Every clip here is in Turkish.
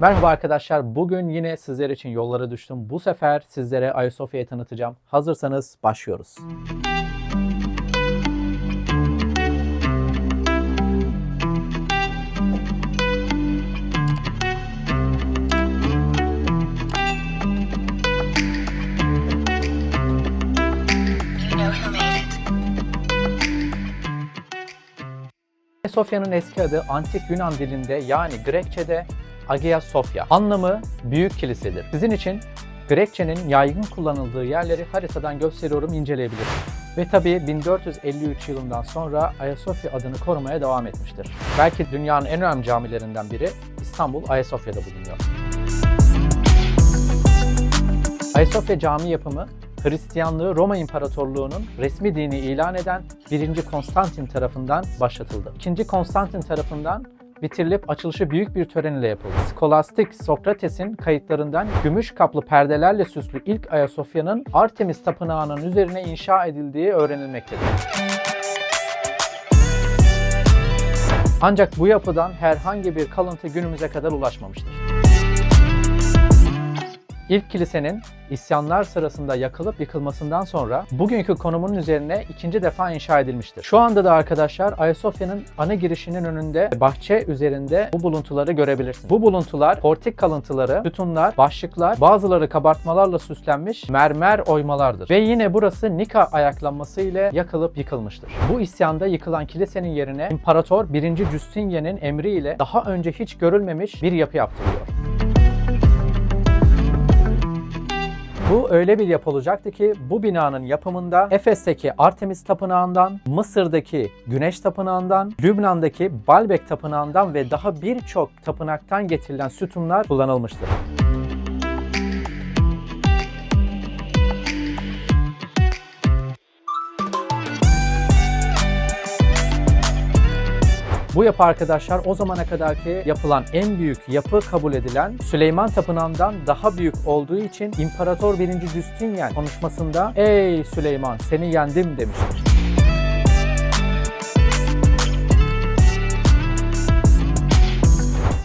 Merhaba arkadaşlar. Bugün yine sizler için yollara düştüm. Bu sefer sizlere Ayasofya'yı tanıtacağım. Hazırsanız başlıyoruz. Ayasofya'nın eski adı Antik Yunan dilinde yani Grekçe'de Agia Sophia. Anlamı büyük kilisedir. Sizin için Grekçenin yaygın kullanıldığı yerleri haritadan gösteriyorum inceleyebilirsiniz. Ve tabii 1453 yılından sonra Ayasofya adını korumaya devam etmiştir. Belki dünyanın en önemli camilerinden biri İstanbul Ayasofya'da bulunuyor. Ayasofya Camii yapımı Hristiyanlığı Roma İmparatorluğu'nun resmi dini ilan eden 1. Konstantin tarafından başlatıldı. 2. Konstantin tarafından bitirilip açılışı büyük bir tören ile yapıldı. Skolastik Sokrates'in kayıtlarından gümüş kaplı perdelerle süslü ilk Ayasofya'nın Artemis Tapınağı'nın üzerine inşa edildiği öğrenilmektedir. Ancak bu yapıdan herhangi bir kalıntı günümüze kadar ulaşmamıştır. İlk kilisenin isyanlar sırasında yakılıp yıkılmasından sonra bugünkü konumunun üzerine ikinci defa inşa edilmiştir. Şu anda da arkadaşlar Ayasofya'nın ana girişinin önünde bahçe üzerinde bu buluntuları görebilirsiniz. Bu buluntular portik kalıntıları, sütunlar, başlıklar, bazıları kabartmalarla süslenmiş mermer oymalardır. Ve yine burası Nika ayaklanması ile yakılıp yıkılmıştır. Bu isyanda yıkılan kilisenin yerine İmparator 1. Justinian'in emriyle daha önce hiç görülmemiş bir yapı yaptırılıyor. Bu öyle bir yapı olacaktı ki bu binanın yapımında Efes'teki Artemis Tapınağı'ndan, Mısır'daki Güneş Tapınağı'ndan, Lübnan'daki Baalbek Tapınağı'ndan ve daha birçok tapınaktan getirilen sütunlar kullanılmıştır. Bu yapı arkadaşlar o zamana kadarki yapılan en büyük yapı kabul edilen Süleyman Tapınağı'ndan daha büyük olduğu için İmparator 1. Justinian konuşmasında "Ey Süleyman seni yendim" demiştir.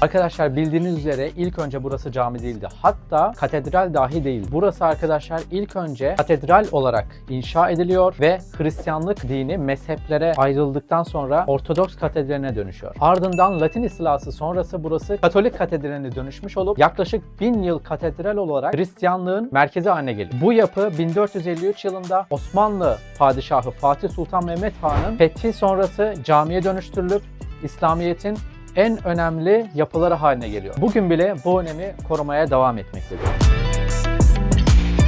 Arkadaşlar bildiğiniz üzere ilk önce burası cami değildi. Hatta katedral dahi değil. Burası arkadaşlar ilk önce katedral olarak inşa ediliyor ve Hristiyanlık dini mezheplere ayrıldıktan sonra Ortodoks katedraline dönüşüyor. Ardından Latin istilası sonrası burası Katolik katedraline dönüşmüş olup yaklaşık bin yıl katedral olarak Hristiyanlığın merkezi haline geliyor. Bu yapı 1453 yılında Osmanlı padişahı Fatih Sultan Mehmet Han'ın fethi sonrası camiye dönüştürülüp İslamiyet'in en önemli yapıları haline geliyor. Bugün bile bu önemi korumaya devam etmektedir. You know who made it.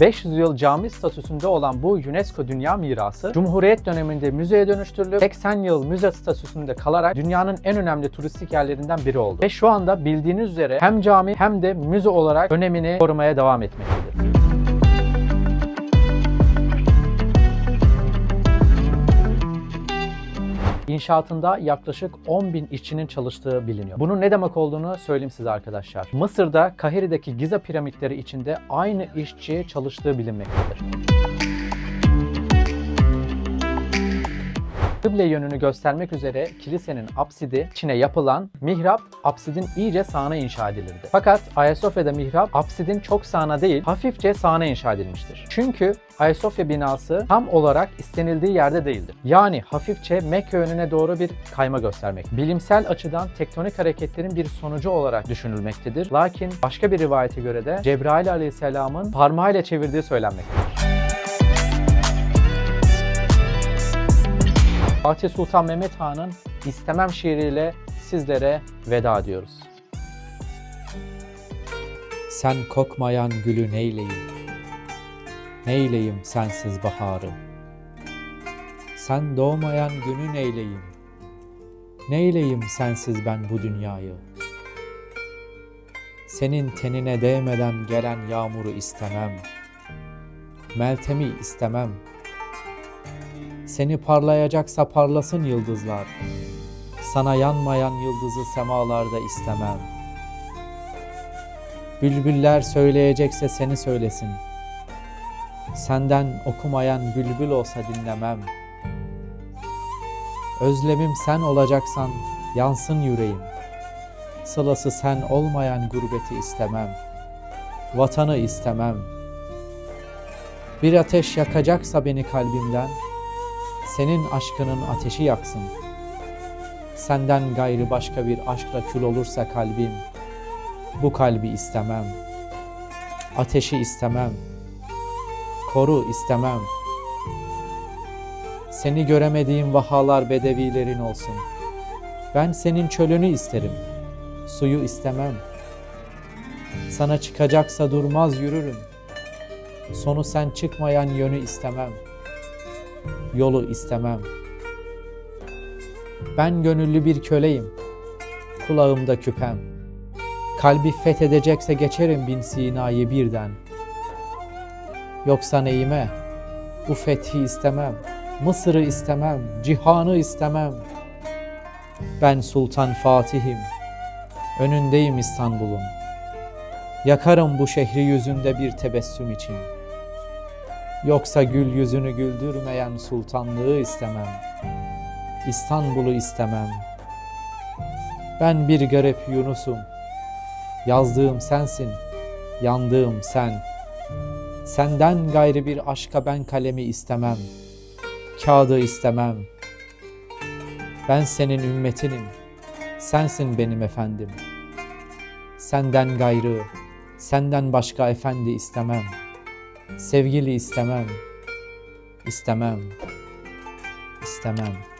500 yıl cami statüsünde olan bu UNESCO Dünya Mirası, Cumhuriyet döneminde müzeye dönüştürülüp 80 yıl müze statüsünde kalarak dünyanın en önemli turistik yerlerinden biri oldu. Ve şu anda bildiğiniz üzere hem cami hem de müze olarak önemini korumaya devam etmektedir. İnşaatında yaklaşık 10 bin işçinin çalıştığı biliniyor. Bunun ne demek olduğunu söyleyeyim size arkadaşlar. Mısır'da Kahire'deki Giza piramitleri içinde aynı işçi çalıştığı bilinmektedir. Kıble yönünü göstermek üzere kilisenin apsidi içine yapılan mihrap apsidin iyice sağına inşa edilirdi. Fakat Ayasofya'da mihrap apsidin çok sağına değil hafifçe sağına inşa edilmiştir. Çünkü Ayasofya binası tam olarak istenildiği yerde değildir. Yani hafifçe Mekke yönüne doğru bir kayma göstermek. Bilimsel açıdan tektonik hareketlerin bir sonucu olarak düşünülmektedir. Lakin başka bir rivayete göre de Cebrail aleyhisselamın parmağıyla çevirdiği söylenmektedir. Fatih Sultan Mehmet Han'ın İstemem şiiriyle sizlere veda ediyoruz. Sen kokmayan gülü neyleyim? Neyleyim sensiz baharı? Sen doğmayan günü neyleyim? Neyleyim sensiz ben bu dünyayı? Senin tenine değmeden gelen yağmuru istemem. Meltemi istemem. Seni parlayacaksa parlasın yıldızlar. Sana yanmayan yıldızı semalarda istemem. Bülbüller söyleyecekse seni söylesin. Senden okumayan bülbül olsa dinlemem. Özlemim sen olacaksan yansın yüreğim. Sılası sen olmayan gurbeti istemem. Vatanı istemem. Bir ateş yakacaksa beni kalbimden, senin aşkının ateşi yaksın. Senden gayrı başka bir aşkla kül olursa kalbim, bu kalbi istemem. Ateşi istemem. Koru istemem. Seni göremediğim vahalar bedevilerin olsun. Ben senin çölünü isterim. Suyu istemem. Sana çıkacaksa durmaz yürürüm. Sonu sen çıkmayan yönü istemem. Yolu istemem. Ben gönüllü bir köleyim. Kulağımda küpem. Kalbi fethedecekse geçerim bin Sina'yı birden. Yoksa neyime? Bu fethi istemem. Mısır'ı istemem. Cihanı istemem. Ben Sultan Fatih'im. Önündeyim İstanbul'un. Yakarım bu şehri yüzünde bir tebessüm için. Yoksa gül yüzünü güldürmeyen sultanlığı istemem. İstanbul'u istemem. Ben bir garip Yunus'um. Yazdığım sensin, yandığım sen. Senden gayrı bir aşka ben kalemi istemem. Kağıdı istemem. Ben senin ümmetinim. Sensin benim efendim. Senden gayrı, senden başka efendi istemem. Sevgili istemem. İstemem. İstemem.